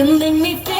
You make me feel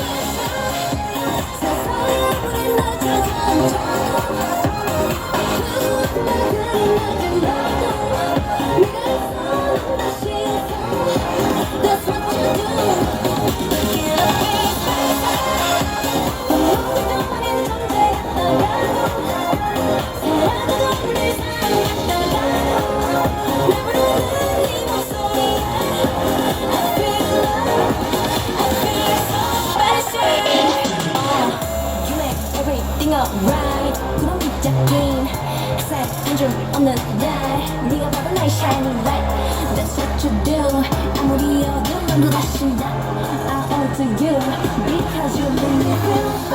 again. Set engine on the night. 네가 바로 shining light. That's what you do. 아무리 어두운 도 다시 I owe to you because you made me feel.